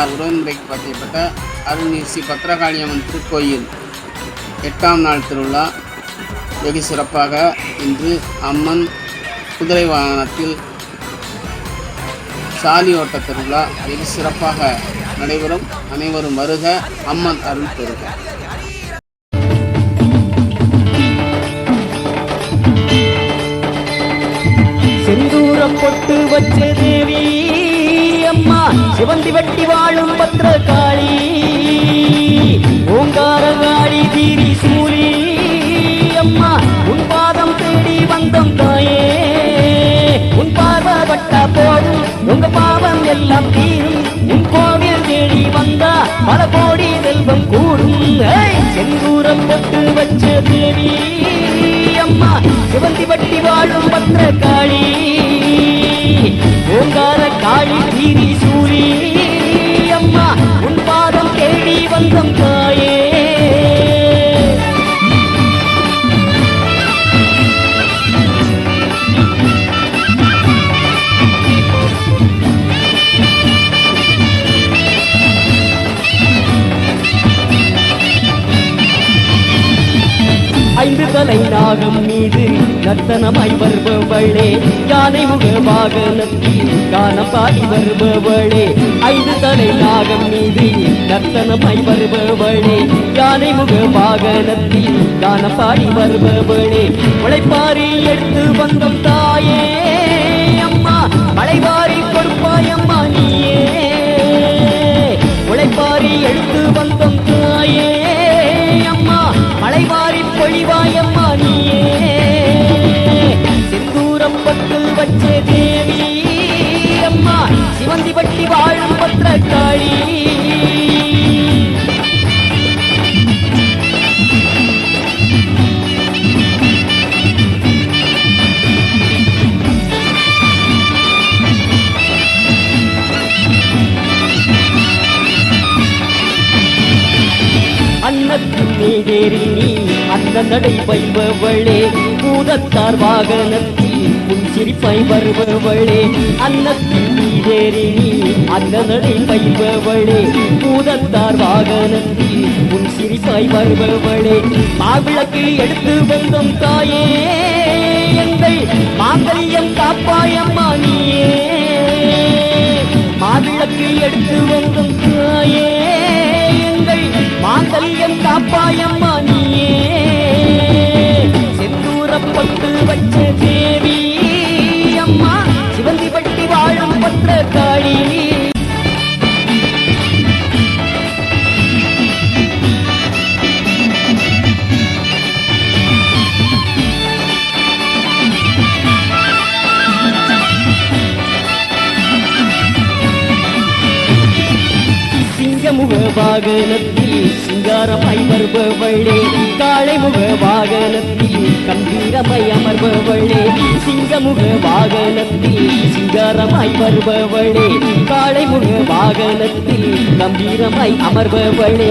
வட்டார் உறவின்முறைக்கு பற்றியப்பட்ட அருள்நீர் ஸ்ரீ பத்திரகாளியம்மன் திருக்கோயில் எட்டாம் நாள் திருவிழா. வெகு சிறப்பாக இன்று அம்மன் குதிரை வாகனத்தில் சாலி ஓட்ட திருவிழா வெகு சிறப்பாக நடைபெறும். அனைவரும் வருக அம்மன் அருள் பெறுக. செந்தூரம் பொட்டு வச்ச தேவி சிவந்தி வெட்டி வாழும் பத்திரகாளி. ஓங்கார காளி தீரி சூரி அம்மா உன் பாதம் தேடி வந்தம் தாயே. உன் பார்வை பட்டா போதும் உங்க பாவம் எல்லாம் தீரும். உன் கோவில் தேடி வந்தா பல கோடி செல்வம் கூடும். செங்கூரம் செந்தூரம் பொட்டு வச்ச தேவி. அம்மா சிவந்தி வட்டி வாழும் பத்திரகாளி. காளி காளி தீரி சூரி அம்மா உன் பாதம் தேடி வந்தம் தாய் ஐந்து தலை நாகம் மீது நர்த்தனமாய் வருபவளே யானை முக வாகனத்தில் காணப்பாடி வருபவளே ஐந்து தலை நாகம் மீது நர்த்தனமாய் வருபவளே யானை முக வாகனத்தில் காணப்பாடி வருபவளே. உழைப்பாரி எடுத்து வந்தம் தாயே அம்மா மலைவாரி கொடுப்பாய் அம்மா நீயே வாழும் பத்திரக்காளி அன்னத்தின் நீடேறி நீ அந்த நடை பைபவளே பூதத்தார் வாகனத்தில் உன் சிரிப்பை வருபவளே அன்னத்தின் நீடேறி நீ அந்த நடை பைபவளே பூதத்தார் வாகனத்தில் உன் சிரிப்பை வருபவளே. மாவிளக்கு எடுத்து வந்தோம் தாயே எங்கள் மாங்கல்யம் காப்பாயம்மா நீயே. மாவிளக்கு எடுத்து வந்தோம் தாயே எங்கள் மாங்கல்யம் காப்பாயம்மா நீயே. செந்தூரப்பட்டு முக வாகனத்தில் சிங்காரமாய் வருபவளே காளை முக வாகனத்தில் கம்பீரமாய் அமர்பவளே சிங்கமுக வாகனத்தில் சிங்காரமாய் வருபவளே காளை முக வாகனத்தில் கம்பீரமாய் அமர்பவளே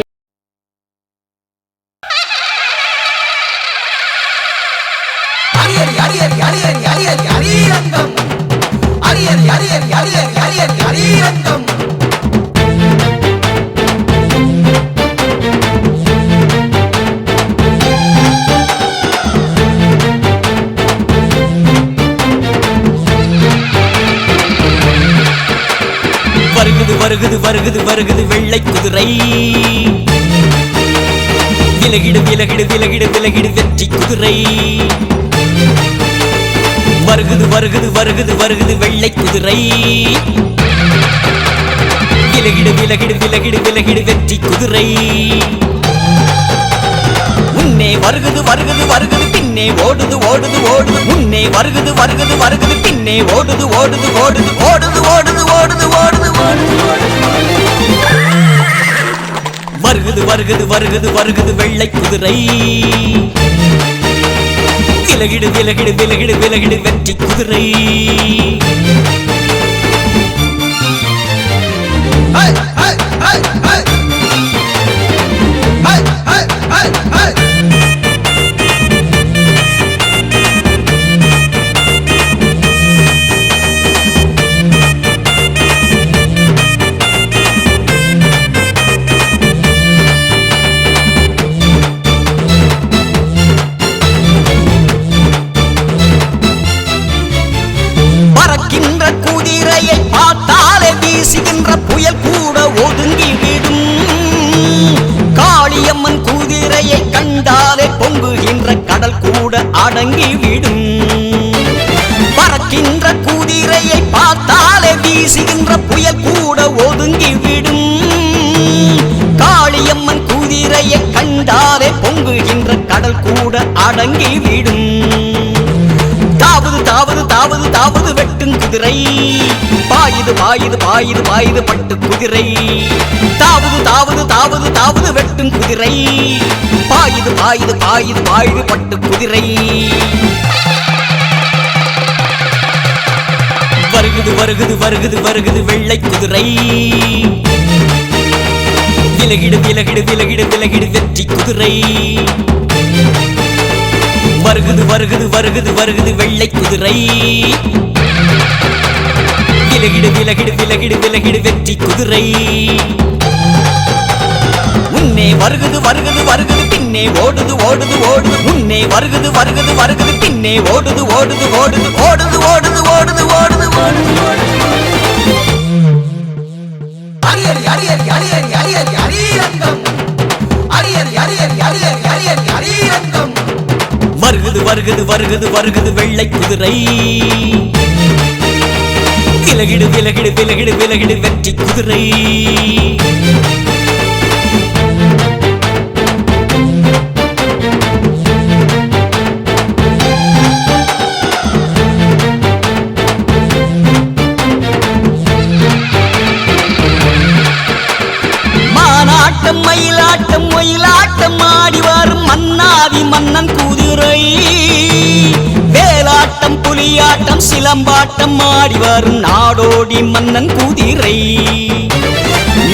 வெள்ளை குதிரை விலகிடு விலகிடு விலகிடு விலகிடு வெற்றி குதிரை வருகுது வருகுது வருகுது வருகுது வெள்ளை குதிரை விலகிடு விலகிடு விலகிடு விலகிடு வெற்றி குதிரை முன்னே வருகுது வருகுது வருகுது பின்னே ஓடுது ஓடுது ஓடுது முன்னே வருகுது வருகுது வருகுது பின்னே ஓடுது ஓடுது ஓடுது ஓடுது ஓடுது ஓடுது ஓடுது ஓடுது வருகுது வருகுது வருகுது வருகுது வெள்ளை குதிரை. விலகிடு விலகிடு விலகிடு விலகிடு வெற்றி குதிரை. அடங்கி விடும் பறக்கின்ற குதிரையை பார்த்தாலே வீசுகின்ற புயல் கூட ஒதுங்கி விடும் காளியம்மன் குதிரையை கண்டாலே பொங்குகின்ற கடல் கூட அடங்கி விடும் தாவது தாவது தாவது தாவது வெட்டும் குதிரை. பாயுது பாயுது பாயுது பாயுது பட்டு குதிரை. தாவது தாவது தாவது தாவது வெட்டும் குதிரை. பாயுது பாயுது பாயுது பாயுது பட்டு குதிரை. வருகுது வருகுது வருகுது வருகுது வெள்ளை குதிரை. விலகிடு விலகிடு விலகிடு விலகிடு வெற்றி குதிரை. வருகுது வருகுது வருகுது வருகுது வெள்ளை குதிரை. விலகிடு விலகிடு விலகிடு விலகிடு வெற்றி குதிரை. முன்னே வருகுது வருகுது வருகுது பின்னே ஓடுது ஓடுது ஓடுது. முன்னே வருகுது வருகுது வருகுது பின்னே ஓடுது ஓடுது ஓடுது ஓடுது ஓடுது ஓடுது ஓடுது ஓடுது அரியரி அரியரி அரியரி அரியரி அரியரங்கம் அரியரி அரியரி அரியரி அரியரி அரியரங்கம் வருகுது வருகுது வருகுது வருகுது வெள்ளை குதிரை. விலகிடு விலகிடு விலகிடு விலகிடு வெற்றி குதிரை. மயிலாட்டம் மயிலாட்டம் ஆடி வரும் மன்னாதி மன்னன் புலியாட்டம் சிலம்பாட்டம் ஆடி வரும் நாடோடி மன்னன் குதிரை.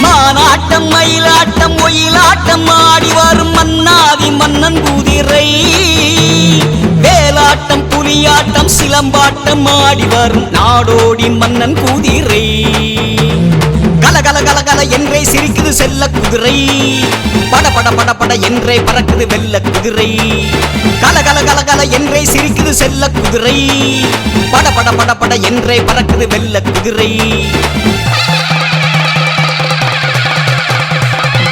மானாட்டம் மயிலாட்டம் ஒயிலாட்டம் ஆடி வரும் மன்னாதி மன்னன் குதிரை. வேலாட்டம் புலியாட்டம் சிலம்பாட்டம் ஆடி வரும் நாடோடி மன்னன் குதிரை. கல கல கல என்றே சிரிக்குது செல்ல குதிரை. பட பட பட பட என்றே பறக்குது வெள்ள குதிரை. கல கல கல கல என்றே சிரிக்குது செல்ல குதிரை. பட பட பட பட என்றே பறக்குது வெள்ள குதிரை.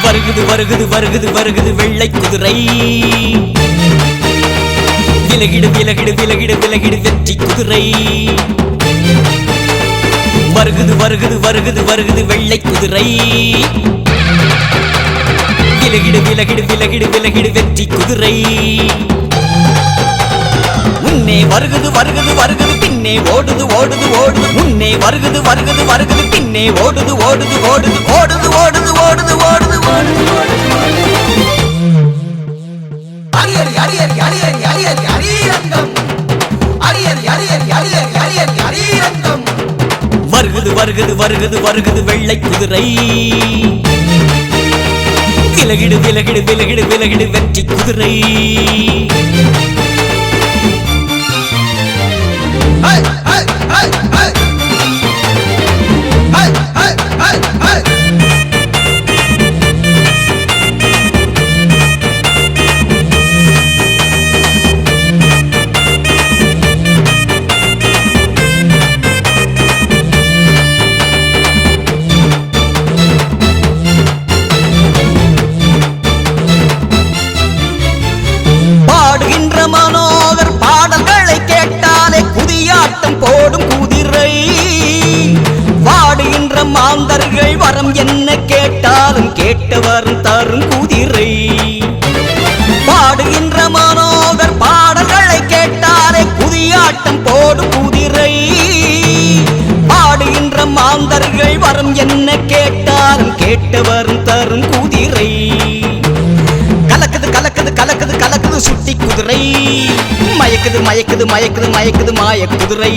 வருகுது வருகுது வருகுது வருகுது வெள்ளை குதிரை. விலகிடு விலகிடு விலகிடு விலகிடு வெற்றி குதிரை. வருகுது வருகுது வருகுது வருகுது வெள்ளை குதிரை. விலகிடு விலகிடு விலகிடு விலகிடு வெற்றி குதிரை. முன்னே வருகுது வருகுது வருகுது பின்னே ஓடுது ஓடுது ஓடுது. முன்னே வருகுது வருகுது வருகுது பின்னே ஓடுது ஓடுது ஓடுது ஓடுது ஓடுது ஓடுது ஓடுது ஓடுது அரியறி அரியறி அரியறி அரியறி அரியரங்கம். அரியறி அரியறி அரியறி அரியறி அரியரங்கம் வருகுது வருகுது வருகுது வெள்ளை குதிரை. விலகிடு விலகிடு விலகிடு விலகிடு வெற்றி குதிரை. பாடுகின்ற மனோகர் பாடல்களை கேட்டாலே புதியாட்டம் போடும் குதிரை. பாடுகின்ற மாந்தர்கள் வரம் என்ன கேட்டாலும் கேட்டு வரும் தரும் குதிரை. கலக்குது கலக்குது கலக்குது கலக்குது சுட்டி குதிரை. மயக்குது மயக்குது மயக்குது மயக்குது மாய குதிரை.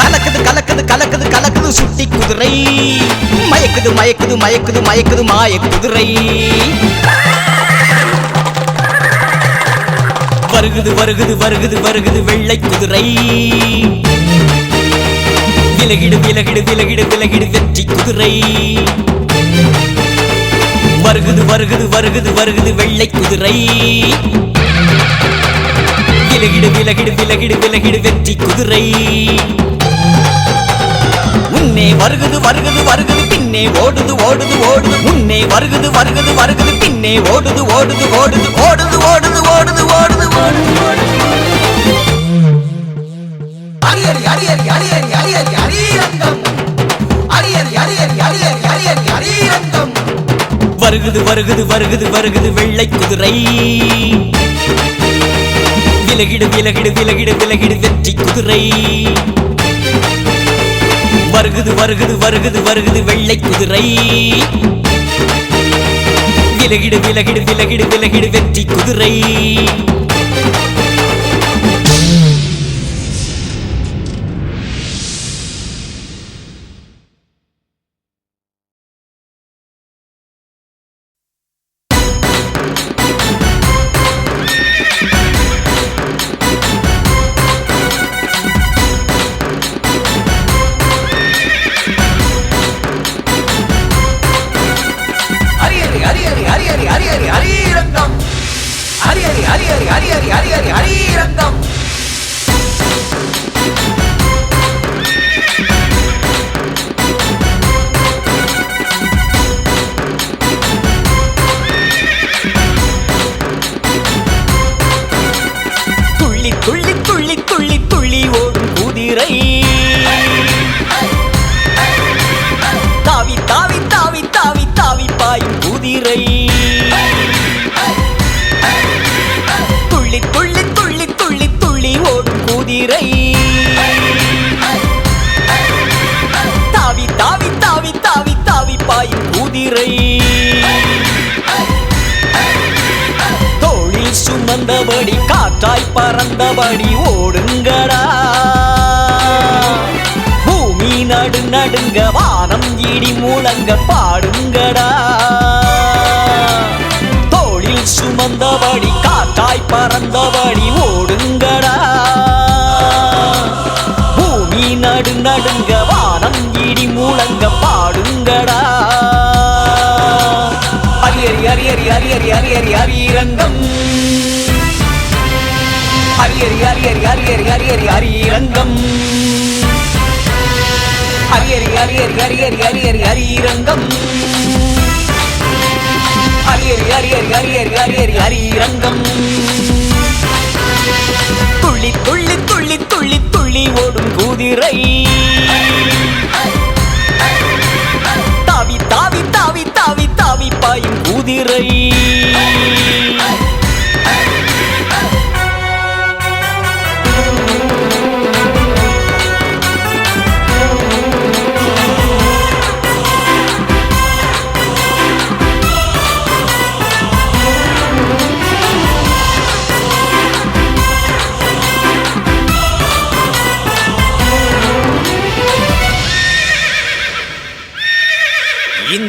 கலக்குது கலக்குது கலக்குது கலக்குது சுட்டி குதிரை. மயக்குது மயக்குது மயக்குது மயக்குது மாய குதிரை. வருகுது வருகுது வருகுது வருகுது வெள்ளை குதிரை. விலகிடு விலகிடு விலகிடு விலகிடு வெற்றி குதிரை. வருகுது வருகுது வருகுது வருகுது வெள்ளை குதிரை. விலகிடு விலகிடு விலகிடு விலகிடு வெற்றி குதிரை. பின்னே வருகுது வருகுது வருகுது பின்னே ஓடுது ஓடுது ஓடுது. முன்னே வருகுது வருகுது வருகுது பின்னே ஓடுது ஓடுது ஓடுது ஓடுது ஓடுது ஓடுது ஓடுது அரியரி அரியரி அரியரி அரியரி அரியரங்கம். அரியரி அரியரி அரியரி அரியரி அரியரங்கம். வருகுது வருகுது வருகுது வருகுது வெள்ளை குதிரை. விலகிடு விலகிடு விலகிடு விலகிடு வெற்றி குதிரை. வருகுது வருகுது வருகுது வருகுது வெள்ளை குதிரை. விலகிடு விலகிடு விலகிடு விலகிடு வெற்றி குதிரை. தோளில் காற்றாய் பறந்தபடி ஓடுங்கடா பூமி நடு நடுங்க வானம் இடி முழங்க பாடுங்கடா தோளில் சுமந்தபடி காற்றாய் பறந்தபடி ஓடுங்கடா பூமி நடு நடுங்க வானம் இடி முழங்க பாடுங்கடா அரியறி அரியறி அரியறி அரியறி அரியரங்கம் ஹரியரி ஹரியரி ஹரியரி ஹரியரி ஹரியரங்கம். ஹரியரி ஹரியரி ஹரியரி ஹரியரி ஹரியரங்கம். ஹரியரி ஹரியரி ஹரியரி ஹரியரி ஹரியரங்கம். துள்ளி துள்ளி துள்ளி துள்ளி துள்ளி ஓடும் குதிரை. தாவி தாவி தாவி தாவி தாவி பாயும் குதிரை.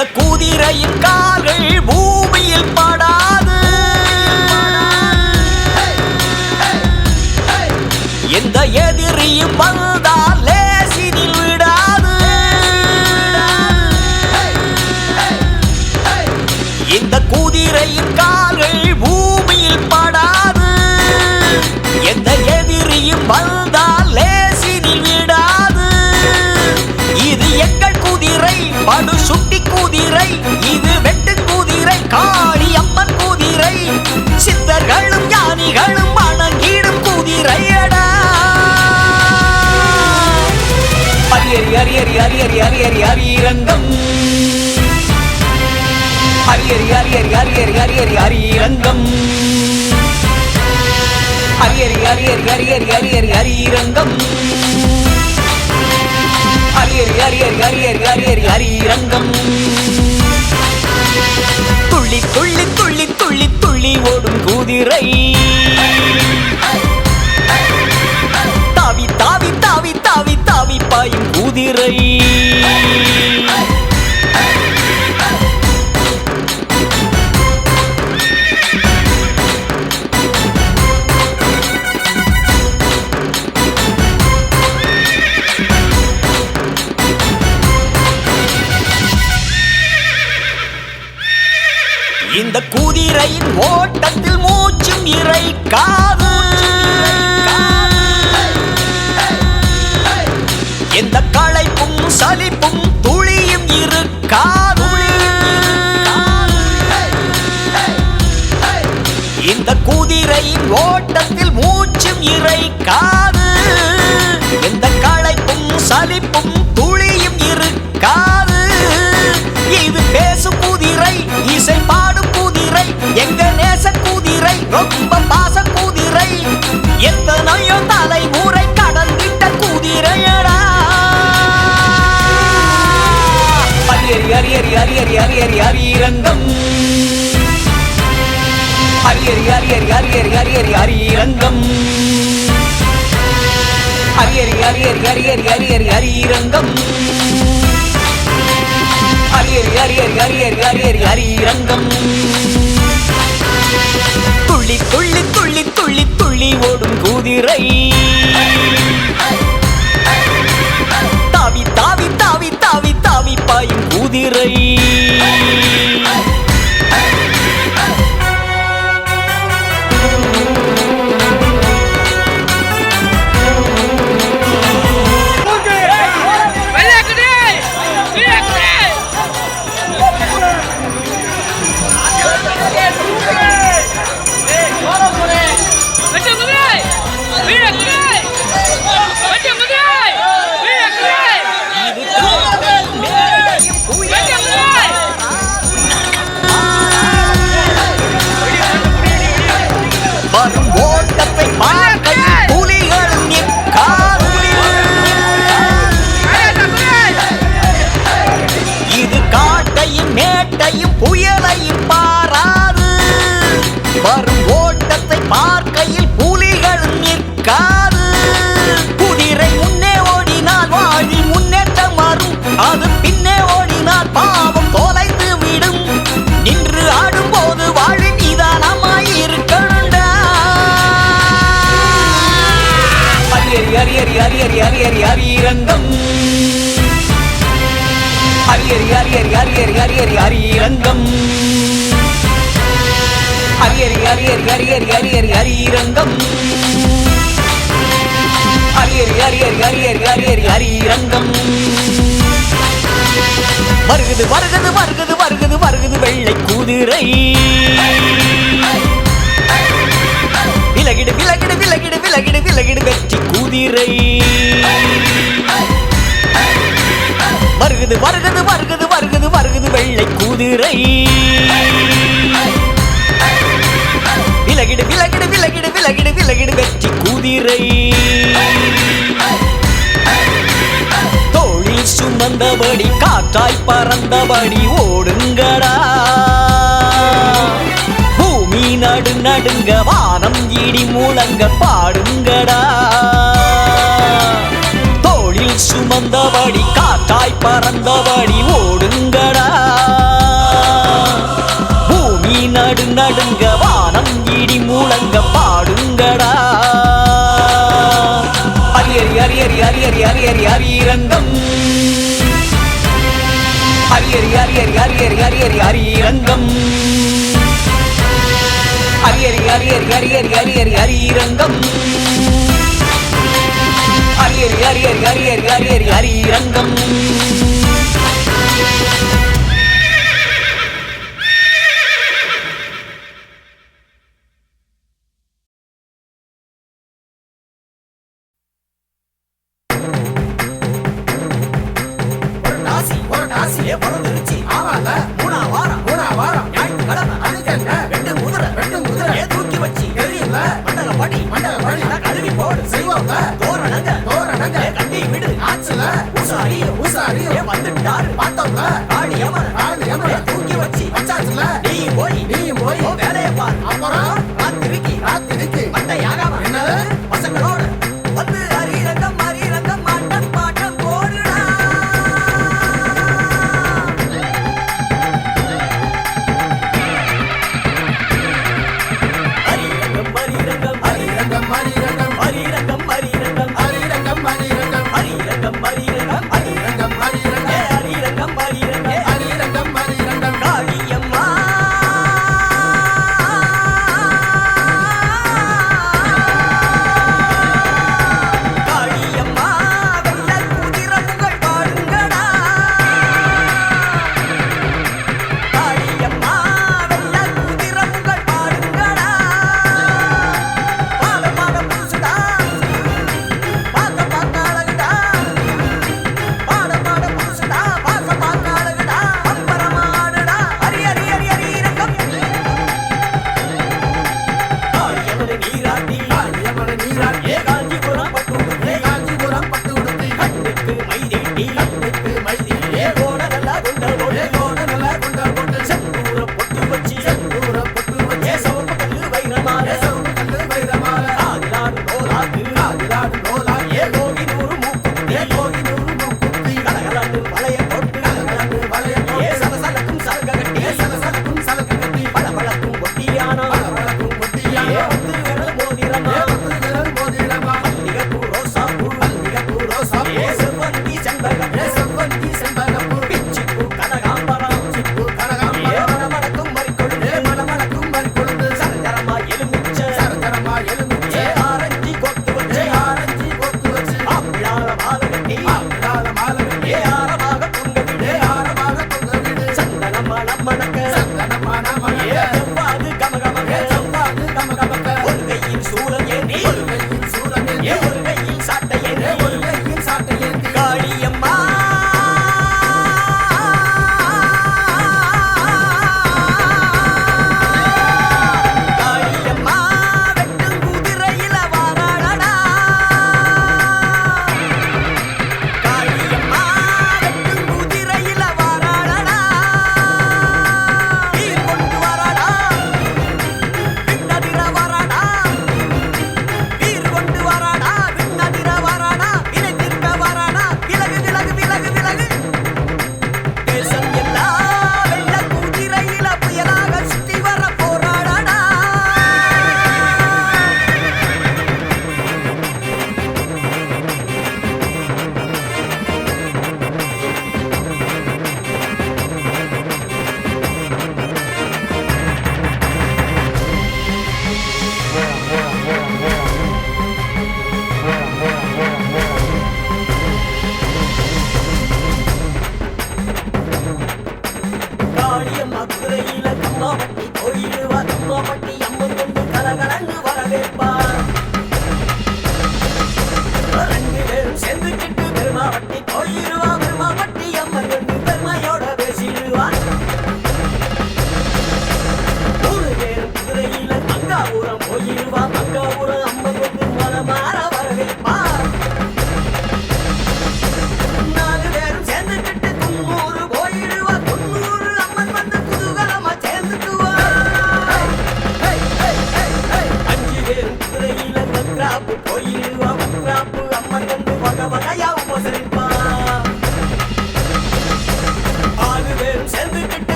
இந்த குதிரையின் கால்கள் பூமியில் படாது. எந்த எதிரியும் வந்தால் ஹரியரி ஹரியரி ஹரியரி ஹரீரங்கம் ஹரியரி ஹரியரி ஹரியரி ஹரியரி ஹரீரங்கம் ஹரியரி ஹரியரி ஹரியரி ஹரியரி ஹரீரங்கம் ஹரியரி ஹரியரி ஹரியரி ஹரியரி ஹரீரங்கம் துள்ளி துள்ளி துள்ளி துள்ளி துள்ளி ஓடும் குதிரை ஹரி ஹரி ஹரி ஹரி ஹரி ரங்கம் ஹரி ஹரி ஹரி ஹரி ஹரி ஹரி ஹரி ஹரி துள்ளி துள்ளி துள்ளி துள்ளி துள்ளி ஓடும் குதிரை. தாவி தாவி தாவி தாவி தாவி பாயும் குதிரை. மதுரை வருகுது வருகுது வருகுது வருகுது வருகுது வெள்ளை குதிரை. விலகிடு விலகிடு விலகிடு விலகிடு விலகிடு வெற்றி குதிரை. தோழில் சுமந்தபடி காற்றாய் பறந்தபடி ஓடுங்கடா. பூமி நடு நடுங்க வானம் இடி முழங்க பாடுங்கடா. சுமந்தபடி காற்றாய் பறந்தபடி ஓடுங்கடா பூமி நடு நடுங்க வானம் இடி மூலங்க பாடுங்கடா அரியறி அரியறி அரியறி அரியறி அரியரங்கம் அரியறி அரியறி அரியறி அரியறி அரியரங்கம் அரியறி அரியறி அரியறி அரியறி அரியரங்கம் ஹரியர் ஹரியர் ஹரியர் ஹரியர் ஹரியரங்கம்